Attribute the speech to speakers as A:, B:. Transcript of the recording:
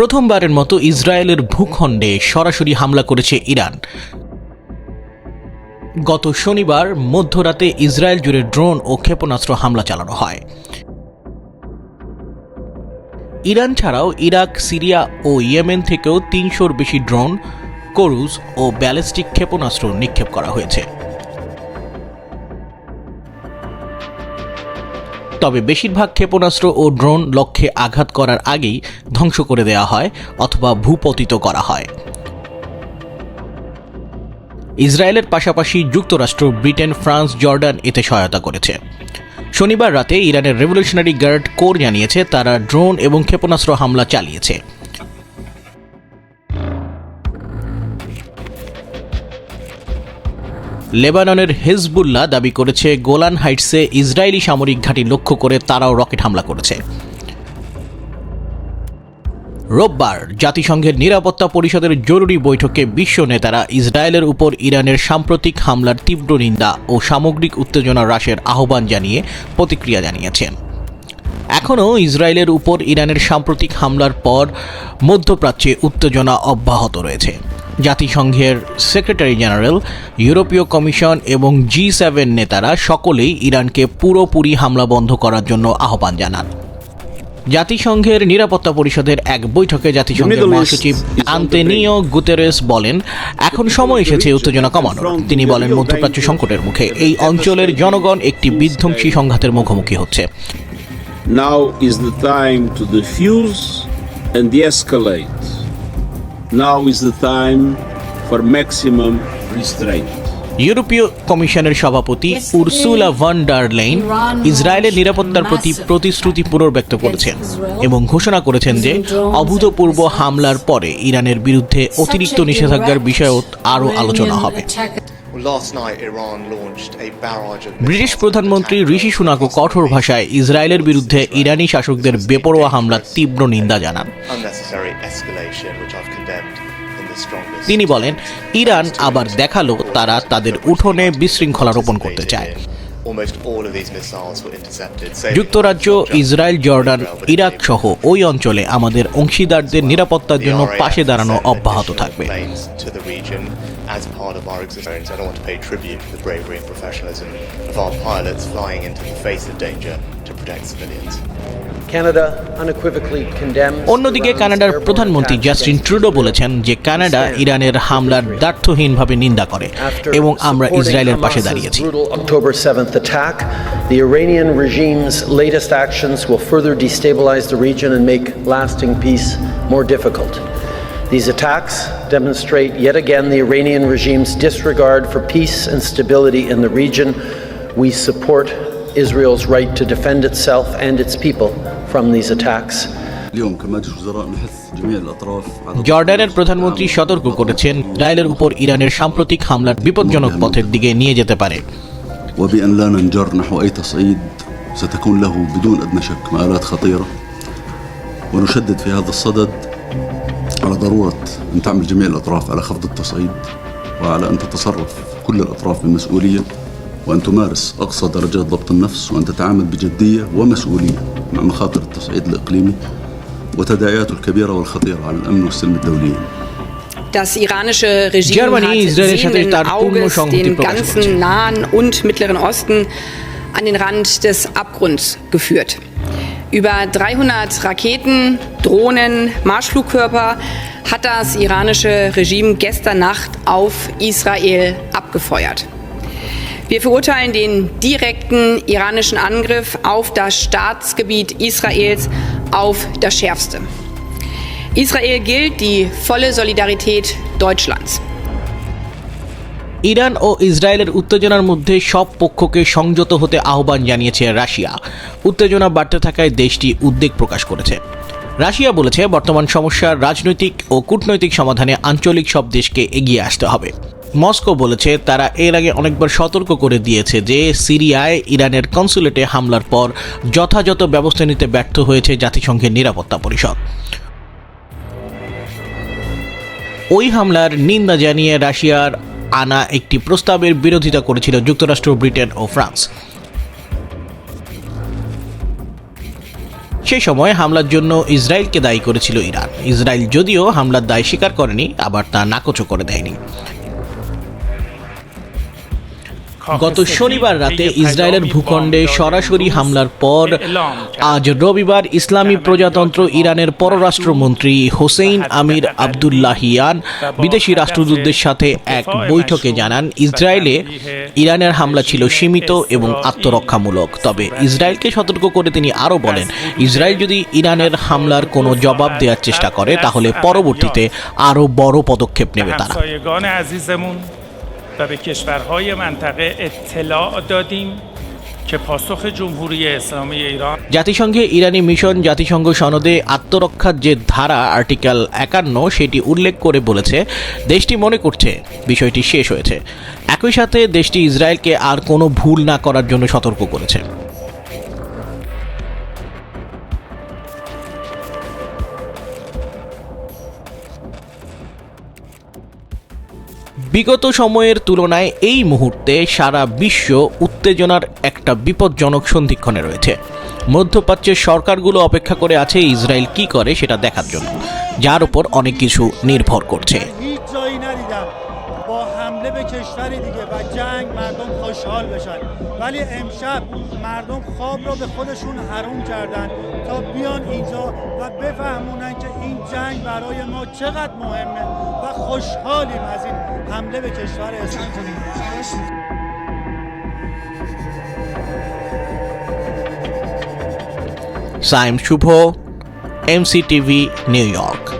A: প্রথমবারের মতো ইসরায়েলের ভূখণ্ডে সরাসরি হামলা করেছে ইরান। গত শনিবার মধ্যরাতে ইসরায়েল জুড়ে ড্রোন ও ক্ষেপণাস্ত্র হামলা চালানো হয়। ইরান ছাড়াও ইরাক, সিরিয়া ও ইয়েমেন থেকেও তিনশোর বেশি ড্রোন, করুজ ও ব্যালিস্টিক ক্ষেপণাস্ত্র নিক্ষেপ করা হয়েছে। তবে বেশিরভাগ ক্ষেপণাস্ত্র ও ড্রোন লক্ষ্যে আঘাত করার আগেই ধ্বংস করে দেওয়া হয় অথবা ভূপতিত করা হয়। ইসরায়েলের পাশাপাশি যুক্তরাষ্ট্র, ব্রিটেন, ফ্রান্স, জর্ডান এতে সহায়তা করেছে। শনিবার রাতে ইরানের রেভলিউশনারি গার্ড কোর জানিয়েছে, তারা ড্রোন এবং ক্ষেপণাস্ত্র হামলা চালিয়েছে। লেবাননের হেজবুল্লাহ দাবি করেছে, গোলান হাইটসে ইসরায়েলি সামরিক ঘাঁটি লক্ষ্য করে তারাও রকেট হামলা করেছে। রোববার, জাতিসংঘের নিরাপত্তা পরিষদের জরুরি বৈঠকে বিশ্ব নেতারা ইসরায়েলের উপর ইরানের সাম্প্রতিক হামলার তীব্র নিন্দা ও সামগ্রিক উত্তেজনা হ্রাসের আহ্বান জানিয়ে প্রতিক্রিয়া জানিয়েছেন। এখনও ইসরায়েলের উপর ইরানের সাম্প্রতিক হামলার পর মধ্যপ্রাচ্যে উত্তেজনা অব্যাহত রয়েছে। জাতিসংঘের সেক্রেটারি জেনারেল ইউরোপীয় কমিশন এবং জি সেভেন নেতারা সকলেই ইরানকে পুরোপুরি হামলা বন্ধ করার জন্য আহ্বান জানান। জাতিসংঘের নিরাপত্তা পরিষদের এক বৈঠকে জাতিসংঘের মহাসচিব আন্তেনিও গুতেরেস বলেন এখন সময় এসেছে উত্তেজনা কমানোর। তিনি বলেন মধ্যপ্রাচ্য সংকটের মুখে এই অঞ্চলের জনগণ একটি বিধ্বংসী সংঘাতের মুখোমুখি হচ্ছে।
B: Now is the time to defuse and de escalate. Now is the time for maximum restraint.
A: ইউরোপীয় কমিশনের সভাপতি উরসুলা ভান ডার লেইন ইসরায়েলের নিরাপত্তার প্রতি প্রতিশ্রুতি পুনর্ব্যক্ত করেছেন এবং ঘোষণা করেছেন যে অভূতপূর্ব হামলার পরে ইরানের বিরুদ্ধে অতিরিক্ত নিষেধাজ্ঞার বিষয়েও আরও আলোচনা হবে। ব্রিটিশ প্রধানমন্ত্রী ঋষি সুনাকো কঠোর ভাষায় ইসরায়েলের বিরুদ্ধে ইরানি শাসকদের বেপরোয়া হামলার তীব্র নিন্দা জানান। তিনি বলেন ইরান আবার দেখাল তারা তাদের উঠোনে বিশৃঙ্খলা রোপণ করতে চায়। যুক্তরাজ্য ইসরায়েল জর্ডান ইরাক সহ ওই অঞ্চলে আমাদের অংশীদারদের নিরাপত্তার জন্য পাশে দাঁড়ানো অব্যাহত থাকবে।
C: As part of our existence. I don't want to pay tribute to the bravery and professionalism of our pilots flying into the face of danger to protect civilians.
D: Canada unequivocally condemns
A: অন্যদিকে কানাডার প্রধানমন্ত্রী Justin Trudeau. বলেছেন যে Canada ইরানের হামলার দ্ব্যর্থহীনভাবে নিন্দা করে
D: After
A: এবং আমরা ইসরায়েলের পাশে দাঁড়িয়েছি
D: October 7th attack, the Iranian regime's latest actions will further destabilize the region and make lasting peace more difficult. These attacks demonstrate yet again the Iranian regime's disregard for peace and stability in the region. We support Israel's right to defend itself and its people from these attacks.
E: اليوم كمجلس وزراء نحث جميع الاطراف على
A: জর্ডানের প্রধানমন্ত্রী সতর্ক করেছেন ইসরায়েলের উপর ইরানের সাম্প্রতিক হামলার বিপজ্জনক পথের দিকে নিয়ে যেতে পারে
E: وبان لا ننجر نحو اي تصعيد ستكون له بدون ادنى شك مآلات خطيره ونشدد في هذا الصدد على ضرورة أن تعمل جميع الأطراف على خفض التصعيد وعلى أن تتصرف كل الأطراف بمسؤولية وأن تمارس أقصى درجات ضبط النفس وأن تتعامل بجدية ومسؤولية مع مخاطر التصعيد الإقليمي وتداعياته الكبيرة والخطيرة على الأمن والسلم الدوليين
F: Das iranische Regime hat sehenden Auges den ganzen Nahen und Mittleren Osten an den Rand des Abgrunds geführt. Über 300 Raketen, Drohnen, Marschflugkörper hat das iranische Regime gestern Nacht auf Israel abgefeuert. Wir verurteilen den direkten iranischen Angriff auf das Staatsgebiet Israels auf das Schärfste. Israel gilt die volle Solidarität Deutschlands.
A: Iran ও ইসরায়েলের উত্তেজনার মধ্যে সব পক্ষকে সংযত হতে আহ্বান জানিয়েছে Russia. উত্তেজনা বাড়তে থাকায় দেশটি উদ্বেগ প্রকাশ করেছে। রাশিয়া বলেছে, বর্তমান সমস্যার রাজনৈতিক ও কূটনৈতিক সমাধানে আঞ্চলিক সব দেশকে এগিয়ে আসতে হবে। মস্কো বলেছে, তারা এর আগে অনেকবার সতর্ক করে দিয়েছে যে সিরিয়ায় ইরানের কনসুলেটে হামলার পর যথাযথ ব্যবস্থা নিতে ব্যর্থ হয়েছে জাতিসংঘের নিরাপত্তা পরিষদ। ওই হামলার নিন্দা জানিয়ে রাশিয়ার আনা একটি প্রস্তাবের বিরোধিতা করেছিল যুক্তরাষ্ট্র, ব্রিটেন ও ফ্রান্স। সেই সময় হামলার জন্য ইসরায়েলকে দায়ী করেছিল ইরান। ইসরায়েল যদিও হামলার দায় স্বীকার করেনি, আবার তা নাকচও করে দেয়নি। গত শনিবার রাতে ইসরায়েলের ভূখণ্ডে সরাসরি হামলার পর আজ রবিবার ইসলামী প্রজাতন্ত্র ইরানের পররাষ্ট্রমন্ত্রী হোসেইন আমির আবদুল্লাহিয়ান বিদেশি রাষ্ট্রদূতদের সাথে এক বৈঠকে জানান ইসরায়েলে ইরানের হামলা ছিল সীমিত এবং আত্মরক্ষামূলক। তবে ইসরায়েলকে সতর্ক করে তিনি আরও বলেন ইসরায়েল যদি ইরানের হামলার কোনো জবাব দেওয়ার চেষ্টা করে তাহলে পরবর্তীতে আরও বড় পদক্ষেপ নেবে তারা।
G: و به کشورهای منطقه اطلاع دادیم که پاسخ جمهوری اسلامی ایران
A: জাতিসংঘে ইরানি মিশন জাতিসংঘ সনদে আত্মরক্ষার যে ধারা আর্টিকেল একান্ন সেটি উল্লেখ করে বলেছে দেশটি মনে করছে বিষয়টি শেষ হয়েছে একই সাথে দেশটি ইসরায়েলকে আর কোনো ভুল না করার জন্য সতর্ক করেছে বিগত সময়ের তুলনায় এই মুহূর্তে সারা বিশ্ব উত্তেজনার একটা বিপজ্জনক সন্ধিক্ষণে রয়েছে। মধ্যপ্রাচ্যের সরকারগুলো অপেক্ষা করে আছে ইসরায়েল কি করে সেটা দেখার জন্য, যার উপর অনেক কিছু নির্ভর করছে।
H: کشور دیگه و جنگ مردم خوشحال بشن. ولی امشب مردم خواب رو به خودشون حروم کردن تا بیان اینجا و بفهمونن که این جنگ برای ما چقدر مهمه و خوشحالیم از این حمله به کشور اسلام
A: کنیم ام سی MCTV, وی نیویورک.